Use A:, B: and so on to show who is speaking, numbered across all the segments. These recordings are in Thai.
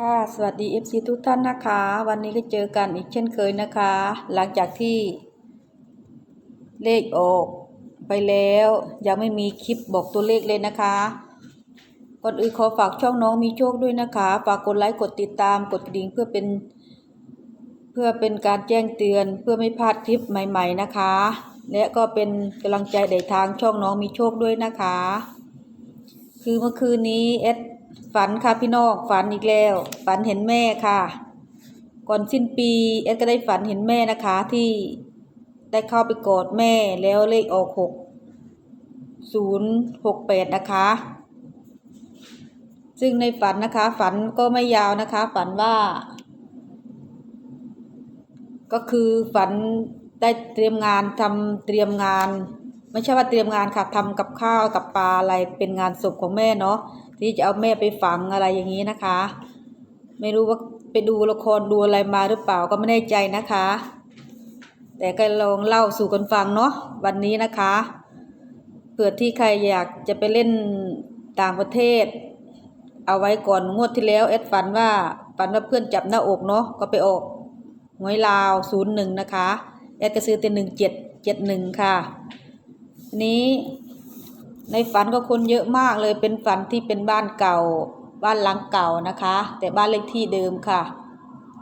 A: ค่ะสวัสดี FC ทุกท่านนะคะ วันนี้ก็เจอกันอีกเช่นเคยนะคะ หลังจากที่เลขออกไปแล้ว ยังไม่มีคลิปบอกตัวเลขเลยนะคะก่อนอื่นขอฝากช่องน้องมีโชคด้วยนะคะ ฝากกดไลค์กดติดตามกดกระดิ่งเพื่อเป็น เพื่อเป็นการแจ้งเตือนเพื่อไม่พลาดคลิปใหม่ ๆนะคะ และก็เป็นกำลังใจในทางช่องน้องมีโชคด้วยนะคะ คือเมื่อคืนนี้เอส ฝันค่ะพี่น้องฝันอีกแล้ว ฝันเห็นแม่ค่ะ ก่อนสิ้นปีเอสก็ได้ฝันเห็นแม่นะคะที่ได้เข้าไปกอดแม่แล้วเลขออกหกศูนย์หกแปดนะคะ ซึ่งในฝันนะคะ ฝันก็ไม่ยาวนะคะ ฝันว่า ก็คือฝันได้เตรียมงานทำเตรียมงาน ไม่ใช่ว่าเตรียมงานค่ะทำกับข้าวกับปลาอะไรเป็นงานศพของแม่เนาะ ที่จะเอาแม่ไปฝังอะไรอย่างนี้นะคะ ไม่รู้ว่าไปดูละครดูอะไรมาหรือเปล่าก็ไม่แน่ใจนะคะ แต่ก็ลองเล่าสู่กันฟังเนาะวันนี้นะคะเผื่อที่ใครอยากจะไปเล่นต่างประเทศ เอาไว้ก่อนงวดที่แล้วเอ็ดฝันว่าฝันว่าเพื่อนจับหน้าอกเนาะก็ไปออกหวยลาวศูนย์หนึ่งนะคะ เอ็ดก็ซื้อเป็นหนึ่งเจ็ดเจ็ดหนึ่งค่ะนี้ ในฝันก็คนเยอะมากเลยเป็นฝันที่เป็นบ้านเก่า บ้านหลังเก่านะคะ แต่บ้านเลขที่เดิมค่ะ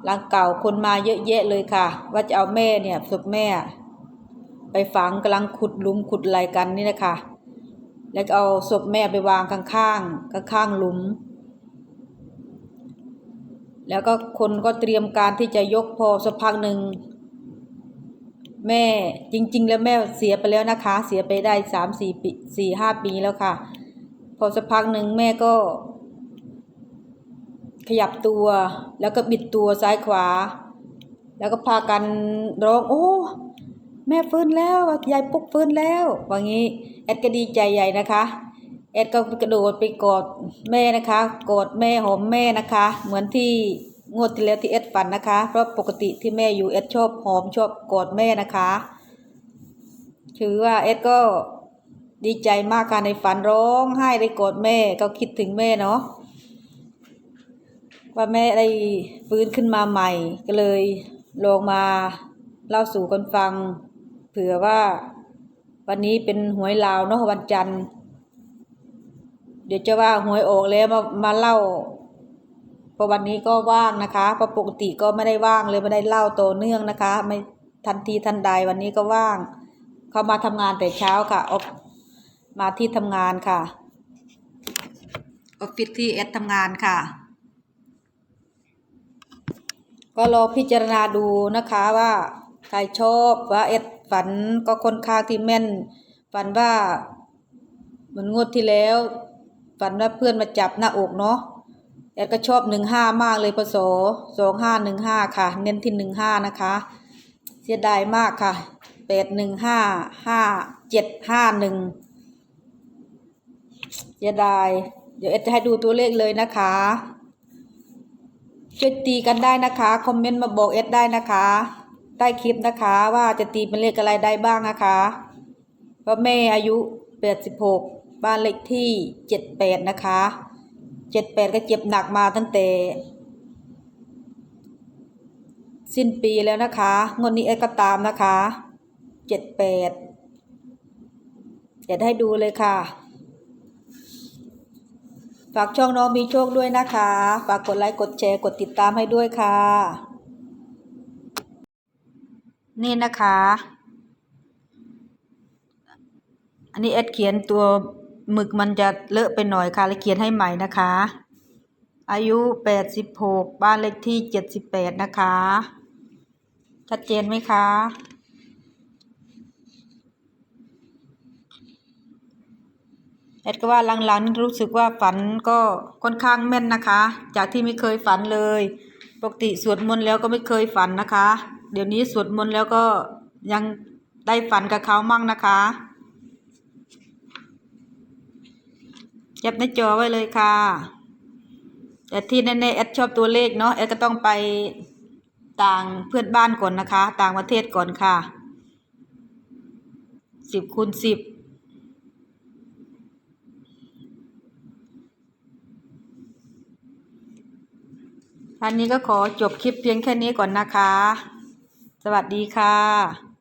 A: หลังเก่าคนมาเยอะแยะเลยค่ะ ว่าจะเอาแม่เนี่ยศพแม่ ไปฝังกำลังขุดหลุมขุดอะไรกันนี่นะคะ แล้วเอาศพแม่ไปวางข้างๆข้างๆหลุม แล้วก็คนก็เตรียมการที่จะยกพอสักพักหนึ่ง แม่จริง ๆ แล้วแม่เสียไปแล้วนะคะ เสียไปได้สามสี่ปีสี่ห้าปีแล้วค่ะ พอสักพักหนึ่งแม่ก็ ขยับตัวแล้วก็บิดตัวซ้ายขวา แล้วก็พากันร้องโอ้แม่ฟื้นแล้วยายปุ๊กฟื้นแล้วว่างี้แอดก็ดีใจใหญ่นะคะแอดก็กระโดดไปกอดแม่นะคะกอดแม่หอมแม่นะคะ เหมือนที่ งวดที่แล้วที่เอดฝันนะคะ เพราะปกติที่แม่อยู่เอดชอบหอมชอบกอดแม่นะคะถือว่าเอดก็ดีใจมากค่ะในฝันร้องไห้ได้กอดแม่ก็คิดถึงแม่เนาะว่าแม่ได้ฟื้นขึ้นมาใหม่ ก็เลยลงมาเล่าสู่กันฟัง เผื่อว่าวันนี้เป็นหวยลาวเนาะวันจันทร์ เดี๋ยวจะว่าหวยออกแล้วมามาเล่า พราะวันนี้ก็ว่างนะคะเพราะปกติก็ไม่ได้ว่างเลยไม่ได้เล่าต่อเนื่องนะคะ ไม่ทันทีทันใดวันนี้ก็ว่าง เข้ามาทำงานแต่เช้าค่ะออฟมาที่ทำงานค่ะออฟฟิศที่เอสทำงานค่ะ ก็รอพิจารณาดูนะคะว่าใครชอบว่าเอ็ดฝันก็ค่อนข้างที่แม่น ฝันว่าเหมือนงวดที่แล้ว ฝันว่าเพื่อนมาจับหน้าอกเนาะ แอดก็ชอบหนึ่งห้ามากเลยพศสองห้าหนึ่งห้าค่ะ เน้นที่หนึ่งห้านะคะ เสียดายมากค่ะแปดหนึ่งห้าห้าเจ็ดห้าหนึ่งเสียดาย เดี๋ยวเอ็ดจะให้ดูตัวเลขเลยนะคะช่วยตีกันได้นะคะ คอมเมนต์มาบอกเอ็ดได้นะคะ ใต้คลิปนะคะว่าจะตีเป็นเลขอะไรได้บ้างนะคะพราะแม่อายุแปดสิบหกบ้านเลขที่เจ็ดแปดนะคะ เจ็ดแปดก็เจ็บหนักมาตั้งแต่ สิ้นปีแล้วนะคะงวดนี้เอ็ก็ตามนะคะเจ็ดแปดเดี๋ยวให้ดูเลยค่ะ ฝากช่องน้องมีโชคด้วยนะคะ ฝากกดไลค์กดแชร์กดติดตามให้ด้วยค่ะ นี่นะคะ อันนี้เอ็ดเขียนตัว หมึกมันจะเลอะไปหน่อยค่ะเลยเขียนให้ใหม่นะคะ อายุแปดสิบหกบ้านเลขที่เจ็ดสิบแปดนะคะ ชัดเจนไหมคะแอดก็ว่าหลังๆนี่รู้สึกว่าฝันก็ค่อนข้างแม่นนะคะ จากที่ไม่เคยฝันเลย ปกติสวดมนต์แล้วก็ไม่เคยฝันนะคะ เดี๋ยวนี้สวดมนต์แล้วก็ยังได้ฝันกับเขามั่งนะคะ เก็บในจอไว้เลยค่ะ แต่ที่แน่ๆแอดชอบตัวเลขเนาะแอดก็ต้องไปต่างเพื่อนบ้านก่อนนะคะ ต่างประเทศก่อนค่ะสิบคูณสิบท่านนี้ก็ขอจบคลิปเพียงแค่นี้ก่อนนะคะ สวัสดีค่ะ